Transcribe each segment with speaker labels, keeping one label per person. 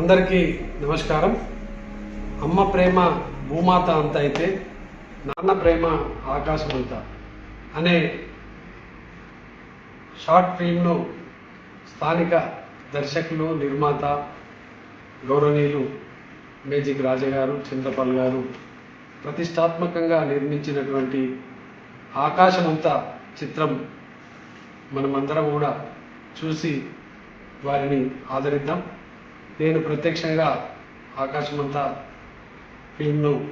Speaker 1: అందరికీ నమస్కారం. అమ్మ ప్రేమ భూమాత అంత అయితే నాన్న ప్రేమ ఆకాశం అంత అనే షార్ట్ ఫిల్మ్ను స్థానిక దర్శకులు నిర్మాత గౌరవనీయులు మేజిక్ రాజా గారు చంద్రపాల్ గారు ప్రతిష్టాత్మకంగా నిర్మించినటువంటి ఆకాశమంత చిత్రం మనమందరం కూడా చూసి వారిని ఆదరిద్దాం. నేను ప్రత్యక్షంగా ఆకాశమంతా ఫిల్మ్ను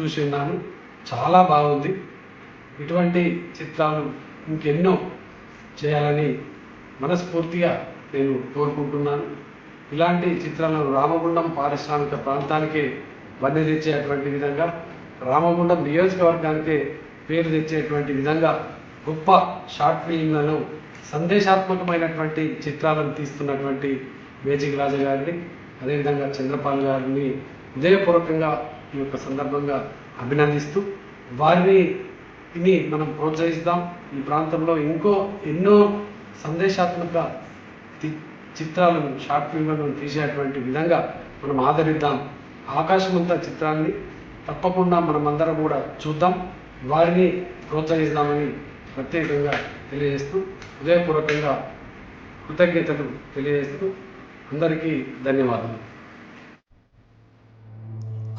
Speaker 1: చూసి ఉన్నాను. చాలా బాగుంది. ఇటువంటి చిత్రాలు ఇంకెన్నో చేయాలని మనస్ఫూర్తిగా నేను కోరుకుంటున్నాను. ఇలాంటి చిత్రాలను రామగుండం పారిశ్రామిక ప్రాంతానికే వన్నె తెచ్చేటువంటి విధంగా రామగుండం నియోజకవర్గానికి పేరు తెచ్చేటువంటి విధంగా గొప్ప షార్ట్ ఫిల్మ్లను సందేశాత్మకమైనటువంటి చిత్రాలను తీస్తున్నటువంటి మేజిక్ రాజా గారిని అదేవిధంగా చంద్రపాల్ గారిని హృదయపూర్వకంగా ఈ యొక్క సందర్భంగా అభినందిస్తూ వారిని మనం ప్రోత్సహిస్తాం. ఈ ప్రాంతంలో ఇంకో ఎన్నో సందేశాత్మక చిత్రాలను షార్ట్ ఫిల్మ్లను తీసేటువంటి విధంగా మనం ఆదరిద్దాం. ఆకాశమంతా చిత్రాన్ని తప్పకుండా మనమందరం కూడా చూద్దాం. వారిని ప్రోత్సహిస్తామని ప్రత్యేకంగా తెలియజేస్తూ హృదయపూర్వకంగా కృతజ్ఞతలు తెలియజేస్తూ అందరికీ ధన్యవాదాలు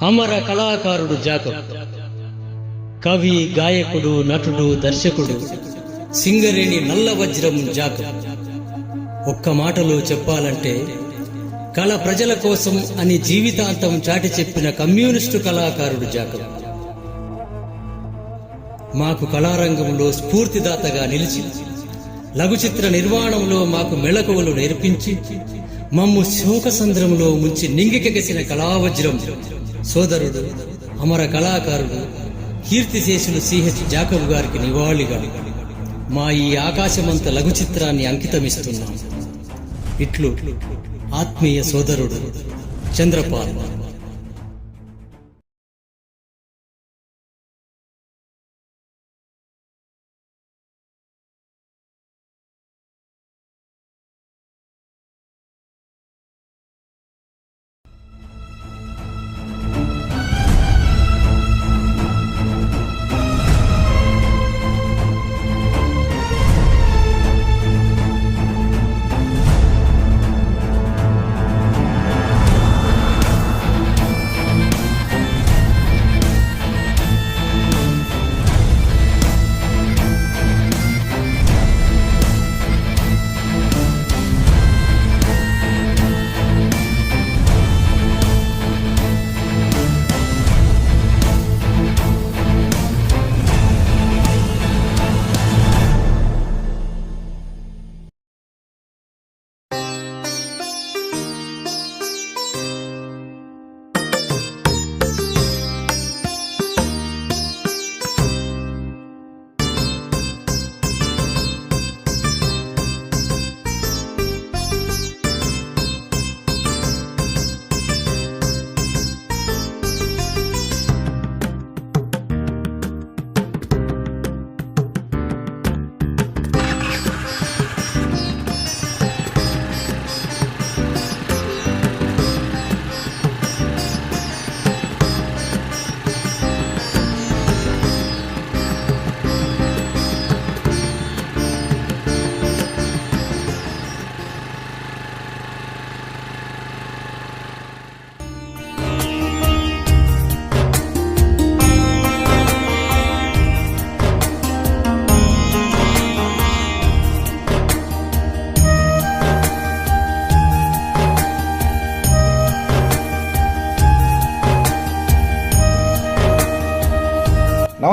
Speaker 2: అమర కళాకారుడు జాకబ్ కవి గాయకుడు నటుడు దర్శకుడు సింగరేణి నల్ల వజ్రం జాకబ్. ఒక్క మాటలో చెప్పాలంటే కళ ప్రజల కోసం అని జీవితాంతం చాటి చెప్పిన కమ్యూనిస్టు కళాకారుడు జాకబ్. మాకు కళారంగంలో స్ఫూర్తిదాతగా నిలిచి లఘు చిత్ర నిర్మాణంలో మాకు మెళకువలు నేర్పించి మమ్ము శోకసంద్రంలో ముంచి నింగికెగసిన కళావజ్రం. సోదరుడు అమర కళాకారుడు కీర్తిశేషులు సిహెచ్ జాకబ్ గారికి నివాళిగా. మా ఈ ఆకాశమంత లఘు చిత్రాన్ని అంకితమిస్తున్నాం. ఇట్లు ఆత్మీయ సోదరుడు చంద్రపాల్.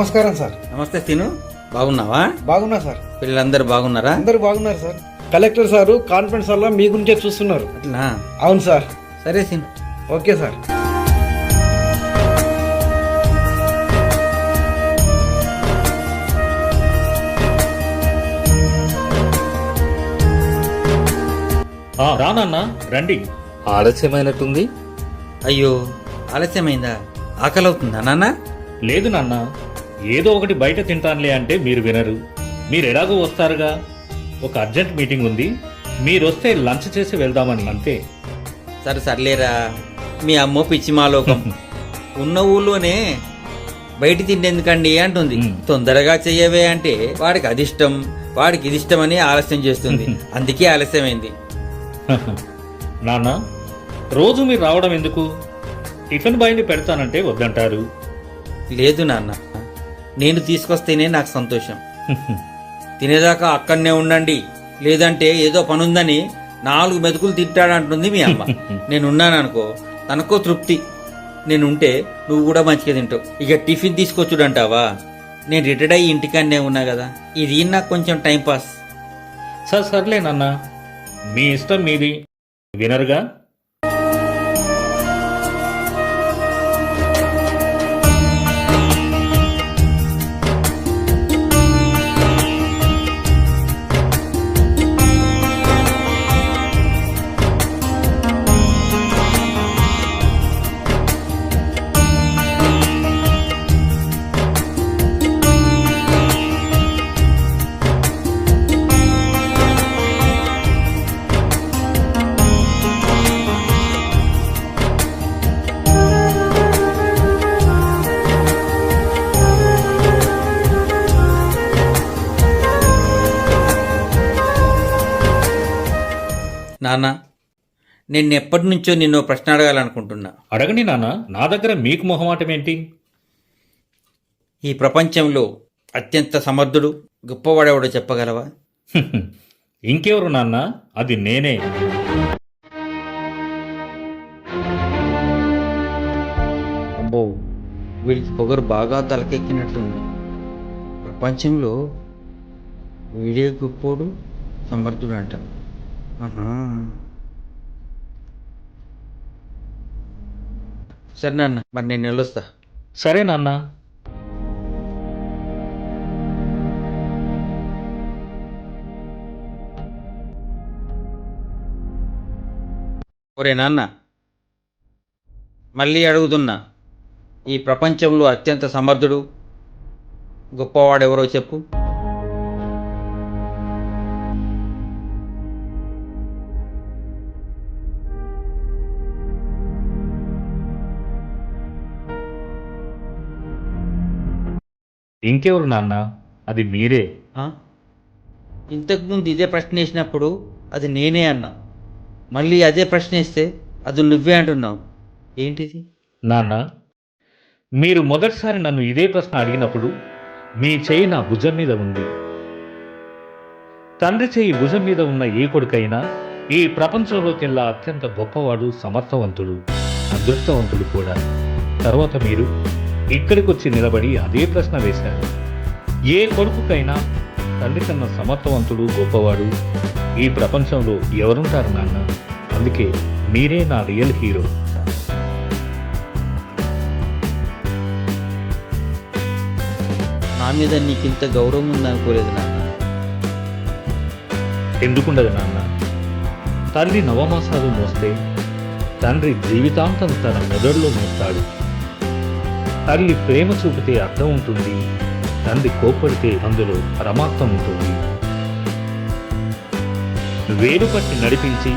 Speaker 3: నమస్కారం సార్.
Speaker 4: నమస్తే తిను. బాగున్నావా?
Speaker 3: బాగున్నా సార్.
Speaker 4: పిల్లలందరూ బాగున్నారా?
Speaker 3: అందరు బాగున్నారు సార్. కలెక్టర్ సారు కాన్ఫరెన్స్ హాల్లో మీ గురించే చూస్తున్నారు.
Speaker 4: అట్లా?
Speaker 3: అవును సార్.
Speaker 4: సరే తిను.
Speaker 3: Okay sir.
Speaker 5: ఆ, రానన్నా రండి.
Speaker 6: ఆలస్యమైనట్టుంది.
Speaker 4: అయ్యో ఆలస్యమైందా? ఆకలి అవుతుందా నాన్న?
Speaker 5: లేదు నాన్న. ఏదో ఒకటి బయట తింటానులే అంటే మీరు వినరు. మీరు ఎలాగో వస్తారుగా? ఒక అర్జెంట్ మీటింగ్ ఉంది. మీరు వస్తే లంచ్ చేసి వెళ్దామని. అంతే.
Speaker 4: సరే సర్లేరా. మీ అమ్మో పిచ్చిమాలోకం ఉన్న ఊళ్ళోనే బయట తిండి ఎందుకండి అంటుంది. తొందరగా చెయ్యవే అంటే వాడికి అది ఇష్టం వాడికి ఇది ఇష్టమని ఆలస్యం చేస్తుంది. అందుకే ఆలస్యమైంది.
Speaker 5: నాన్న రోజు మీరు రావడం ఎందుకు? టిఫిన్ బాయ్ని పెడతానంటే వద్దంటారు.
Speaker 4: లేదు నాన్న. నేను తీసుకొస్తేనే నాకు సంతోషం. తినేదాకా అక్కడనే ఉండండి. లేదంటే ఏదో పనుందని నాలుగు మెతుకులు తింటాడంటుంది మీ అమ్మ. నేనున్నాను అనుకో తనకో తృప్తి. నేనుంటే నువ్వు కూడా మంచిగా తింటావు. ఇక టిఫిన్ తీసుకొచ్చుడంటావా? నేను రిటైర్డ్ అయ్యి ఇంటికాన్నే ఉన్నా కదా. ఇది నాకు కొంచెం టైం పాస్.
Speaker 5: సరే సర్లే నాన్న. మీ ఇష్టం మీది. వినరుగా?
Speaker 4: నాన్న నేను ఎప్పటి నుంచో నిన్ను ప్రశ్న అడగాలనుకుంటున్నా.
Speaker 5: అడగండి నాన్న నా దగ్గర మీకు మొహమాటం ఏంటి
Speaker 4: ఈ ప్రపంచంలో అత్యంత సమర్థుడు గొప్పవాడెవడో చెప్పగలవా?
Speaker 5: ఇంకెవరు నాన్న? అది నేనే.
Speaker 4: అబ్బో వీడికి పొగరు బాగా తలకెక్కినట్లుంది. ప్రపంచంలో వీడే గొప్పోడు సమర్థుడు అంట ఆహా. సరే నాన్న మరి నేను వెళ్ళొస్తా.
Speaker 5: సరే నాన్న.
Speaker 4: ఒరే నాన్న మళ్ళీ అడుగుతున్నా. ఈ ప్రపంచంలో అత్యంత సమర్థుడు గొప్పవాడెవరో చెప్పు.
Speaker 5: ఇంకెవరు నాన్న? అది మీరే.
Speaker 4: ఆ? ఇంతకుముందు ఇదే ప్రశ్న వేసినప్పుడు అది నేనే అన్నా. మళ్ళీ అదే ప్రశ్న వేస్తే అది నువ్వే అంటున్నావు. ఏంటిది?
Speaker 5: నాన్న మీరు మొదటిసారి నన్ను ఇదే ప్రశ్న అడిగినప్పుడు మీ చేయి నా భుజం మీద ఉంది. తండ్రి చేయి భుజం మీద ఉన్న ఏ కొడుకైనా ఈ ప్రపంచంలోకెల్లా అత్యంత గొప్పవాడు సమర్థవంతుడు అదృష్టవంతుడు కూడా. తర్వాత మీరు? ఇక్కడికి వచ్చి నిలబడి అదే ప్రశ్న వేశారు. ఏ కొడుకుకైనా తండ్రి కన్నా సమర్థవంతుడు గొప్పవాడు ఈ ప్రపంచంలో ఎవరుంటారు నాన్న? అందుకే మీరే నా రియల్ హీరో.
Speaker 4: నా మీద నీకింత గౌరవం ఉందనుకోలేదు నాన్న.
Speaker 5: ఎందుకుండదు నాన్న? తల్లి నవమాసాలు మోస్తే తండ్రి జీవితాంతం తన మెదడులో మోస్తాడు. తల్లి ప్రేమ చూపితే అర్థం ఉంటుంది. తండ్రి కోప్పడితే అందులో పరమార్థం ఉంటుంది. వేలుపట్టి నడిపించి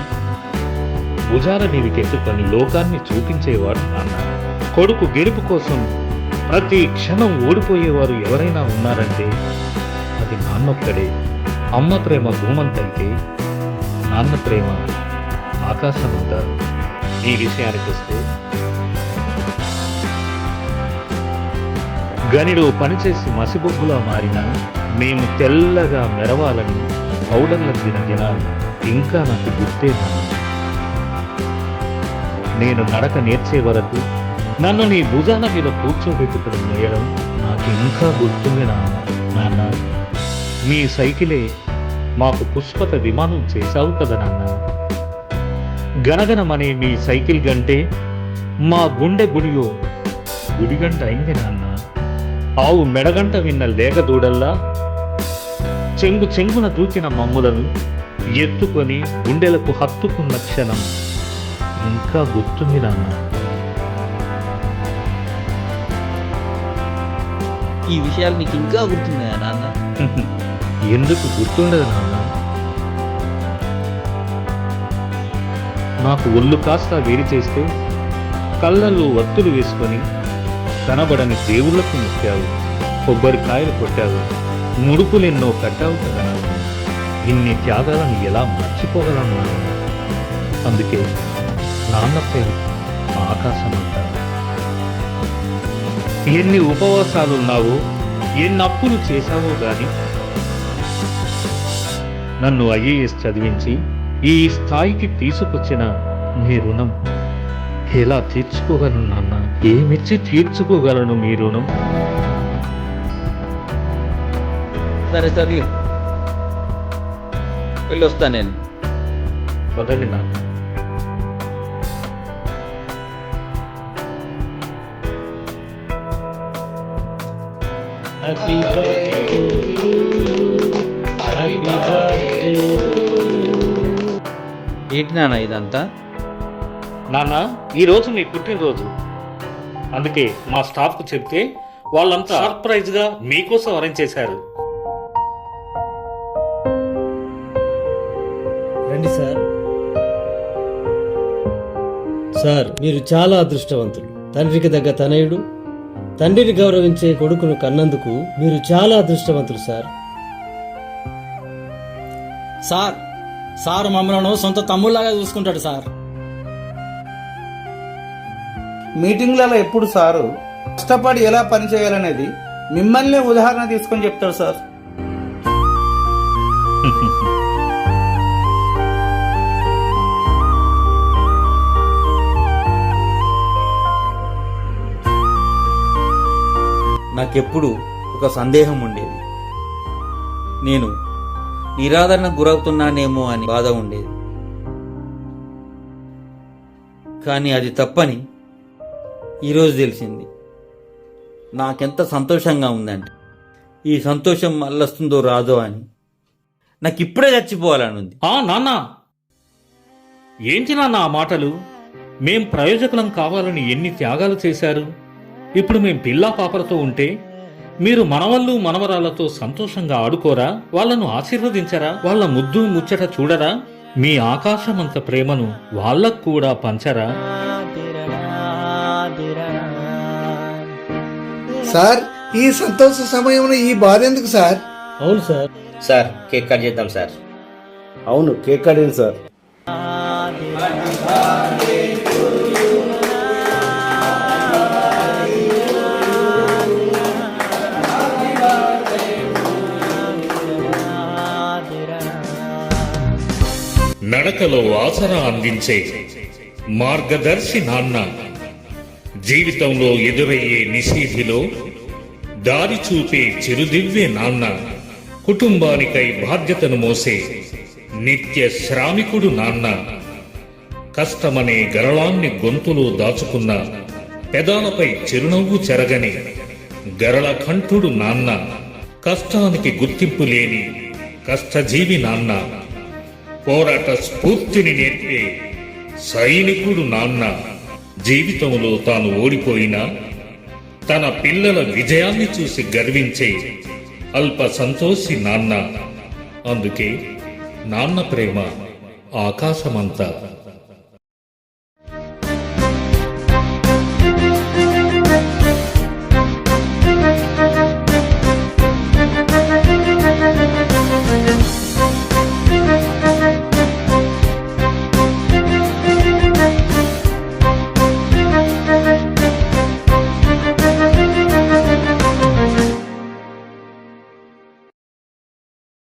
Speaker 5: భుజాల మీదకెత్తుకొని లోకాన్ని చూపించేవాడు నాన్న. కొడుకు గెలుపు కోసం ప్రతి క్షణం ఓడిపోయేవారు ఎవరైనా ఉన్నారంటే అది నాన్నొక్కడే. అమ్మ ప్రేమ భూమంతైతే నాన్న ప్రేమ ఆకాశం అంటారు ఈ విషయానికి వస్తే గనిలో పనిచేసి మసిబొగ్గులా మారిన మేము తెల్లగా మెరవాలని పౌడర్ల దిన దినాలు ఇంకా నాకు గుర్తే నేను నడక నేర్చే వరకు నన్ను నీ భుజాన మీద కూర్చోబెట్టుకుని వేయడం నాకు ఇంకా గుర్తుంది నాన్న. నాన్న మీ సైకిలే మాకు పుష్పత విమానం చేశావు కదా నాన్న. గనగనమనే మీ సైకిల్ గంటే మా గుండె గుడియో గుడిగంట అయింది నాన్న. ఆవు మెడగంట విన్న లేక దూడల్లా చెంగు చెంగున దూకిన మమ్ములను ఎత్తుకొని గుండెలకు హత్తుకున్న క్షణం ఇంకా గుర్తుంది నాన్న.
Speaker 4: ఈ విషయాలు నీకు ఇంకా గుర్తున్నాయా నాన్న?
Speaker 5: ఎందుకు గుర్తుండదు నాన్న? నాకు ఒళ్ళు కాస్త వేడి చేస్తూ కళ్ళల్లో వత్తులు వేసుకొని కనబడని దేవుళ్ళకు ముట్టావు కొబ్బరికాయలు కొట్టావు. ముడుపులెన్నో కట్టావు కదా ఇన్ని త్యాగాలను ఎలా మర్చిపోగలను అందుకే నాన్న పేరు ఆకాశం అంటారు ఎన్ని ఉపవాసాలున్నావో ఎన్ని అప్పులు చేశావో గాని నన్ను ఐఏఎస్ చదివించి ఈ స్థాయికి తీసుకొచ్చిన మీ రుణం ఎలా తీర్చుకోగలను నాన్న? ఏమిచ్చి తీర్చుకోగలను మీ రుణం?
Speaker 4: సరే సరే వెళ్ళొస్తా నేను.
Speaker 5: వదలి నాన్న.
Speaker 4: ఏంటి నాన్న ఇదంతా?
Speaker 5: నాన్న ఈ రోజు మీ పుట్టినరోజు. అందుకే మా స్టాఫ్కు చెప్తే వాళ్ళంతా సర్ప్రైజ్గా మీకోసం అరేంజ్ చేశారు.
Speaker 2: రండి సార్. సార్ మీరు చాలా అదృష్టవంతులు. తండ్రికి దగ్గ తనయుడు తండ్రిని గౌరవించే కొడుకును కన్నందుకు మీరు చాలా అదృష్టవంతులు సార్.
Speaker 6: సార్ సార్ మమ్మల్ని సొంత తమ్ముళ్ళలాగా చూసుకుంటాడు సార్.
Speaker 3: మీటింగ్లలో ఎప్పుడు సారు? కష్టపడి ఎలా పనిచేయాలనేది మిమ్మల్ని ఉదాహరణ తీసుకొని చెప్తాడు సార్.
Speaker 4: నాకెప్పుడు ఒక సందేహం ఉండేది. నేను నిరాదరణకు గురవుతున్నానేమో అని బాధ ఉండేది. కానీ అది తప్పని ఈరోజు తెలిసింది. నాకెంత సంతోషంగా ఉందంటే ఈ సంతోషం మళ్ళొస్తుందో రాదో అని. నాకు ఇప్పుడే చచ్చిపోవాలనుంది.
Speaker 5: ఆ నాన్న! ఏంటి నాన్న ఆ మాటలు? మేం ప్రయోజకులం కావాలని ఎన్ని త్యాగాలు చేశారు? ఇప్పుడు మేం పిల్లా పాపలతో ఉంటే మీరు మనవళ్ళు మనవరాలతో సంతోషంగా ఆడుకోరా? వాళ్ళను ఆశీర్వదించరా? వాళ్ళ ముద్దు ముచ్చట చూడరా? మీ ఆకాశమంత ప్రేమను వాళ్ళకు కూడా పంచరా?
Speaker 7: సార్. ఈ సంతోష సమయంలో ఈ బాధ ఎందుకు సార్?
Speaker 2: అవును సార్.
Speaker 8: సార్ కేక్ కట్ చేద్దాం సార్.
Speaker 3: అవును కేక్ కడింది సార్.
Speaker 5: నడకలో ఆసరా అందించే మార్గదర్శి నాన్న జీవితంలో ఎదురయ్యే నిషేధిలో దారి చూపే చిరుదివ్వే నాన్న కుటుంబానికై బాధ్యతను మోసే నిత్య శ్రామికుడు నాన్న. కష్టమనే గరళాన్ని గొంతులో దాచుకున్న పెదాలపై చిరునవ్వు చెరగని గరళ కంఠుడు నాన్న. కష్టానికి గుర్తింపు లేని కష్టజీవి నాన్న. పోరాట స్ఫూర్తిని నేర్పే సైనికుడు నాన్న. జీవితంలో తాను ఓడిపోయినా తన పిల్లల విజయాన్ని చూసి గర్వించే అల్ప సంతోషి నాన్న. అందుకే నాన్న ప్రేమ ఆకాశమంతా.